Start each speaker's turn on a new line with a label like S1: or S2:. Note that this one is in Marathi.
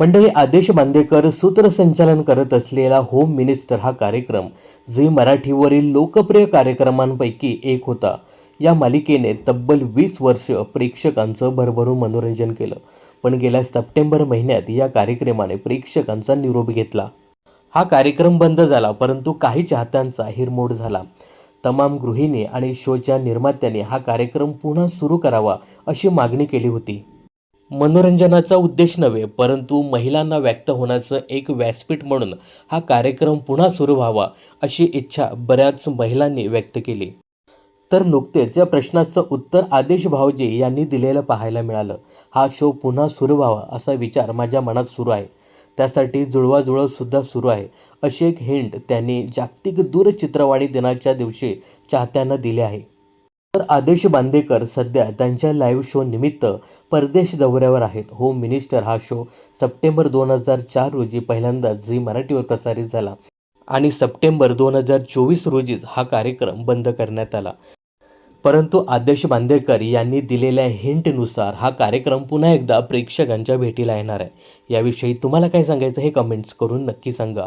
S1: मंडळी आदेश बांदेकर सूत्रसंचालन करत असलेला होम मिनिस्टर हा कार्यक्रम झी मराठीवरील लोकप्रिय कार्यक्रमांपैकी एक होता. या मालिकेने तब्बल वीस वर्ष प्रेक्षकांचं भरभरून मनोरंजन केलं. पण गेल्या सप्टेंबर महिन्यात या कार्यक्रमाने प्रेक्षकांचा निरोप घेतला. हा कार्यक्रम बंद झाला परंतु काही चाहत्यांचा हिरमोड झाला. तमाम गृहिणी आणि शोच्या निर्मात्यांनी हा कार्यक्रम पुन्हा सुरू करावा अशी मागणी केली होती. मनोरंजनाचा उद्देश नव्हे परंतु महिलांना व्यक्त होण्याचं एक व्यासपीठ म्हणून हा कार्यक्रम पुन्हा सुरू व्हावा अशी इच्छा बऱ्याच महिलांनी व्यक्त केली. तर नुकतेच या प्रश्नाचं उत्तर आदेश भावजी यांनी दिलेलं पाहायला मिळालं. हा शो पुन्हा सुरू व्हावा असा विचार माझ्या मनात सुरू आहे. त्यासाठी जुळवाजुळवसुद्धा सुरू आहे अशी एक हिंट त्यांनी जागतिक दूरचित्रवाणी दिनाच्या दिवशी चाहत्यांना दिली आहे. तर आदेश बांदेकर सध्या त्यांच्या लाईव्ह शो निमित्त परदेश दौऱ्यावर आहेत. होम मिनिस्टर हा शो सप्टेंबर दोन हजार चार रोजी पहिल्यांदाच झी मराठीवर प्रसारित झाला आणि सप्टेंबर दोन हजार चोवीस रोजीच हा कार्यक्रम बंद करण्यात आला. परंतु आदेश बांदेकर यांनी दिलेल्या हिंटनुसार हा कार्यक्रम पुन्हा एकदा प्रेक्षकांच्या भेटीला येणार आहे. याविषयी तुम्हाला काय सांगायचं हे कमेंट्स करून नक्की सांगा.